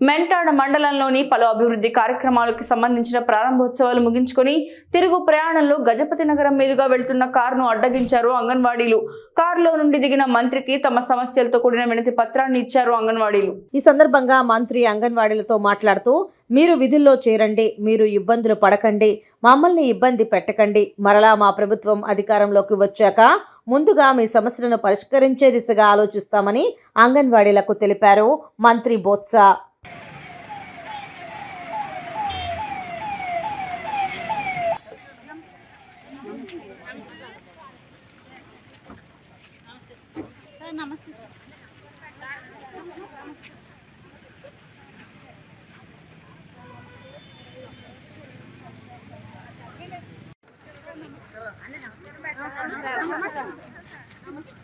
మెంటాడ మండలంలోని పలు అభివృద్ధి కార్యక్రమాలకు సంబంధించిన ప్రారంభోత్సవాలు ముగించుకొని తిరుగు ప్రయాణంలో గజపతి నగరం మీదుగా వెళ్తున్న కారును అడ్డగించారు అంగన్వాడీలు. కారులో నుండి దిగిన మంత్రికి తమ సమస్యలతో కూడిన వినతి పత్రాన్ని ఇచ్చారు అంగన్వాడీలు. ఈ సందర్భంగా మంత్రి అంగన్వాడీలతో మాట్లాడుతూ మీరు విధుల్లో చేరండి మీరు ఇబ్బందులు పడకండి మమ్మల్ని ఇబ్బంది పెట్టకండి. మరలా మా ప్రభుత్వం అధికారంలోకి వచ్చాక ముందుగా మీ సమస్యలను పరిష్కరించే దిశగా ఆలోచిస్తామని అంగన్వాడీలకు తెలిపారు మంత్రి బొత్స. నమస్తే సార్ నమస్తే నమస్తే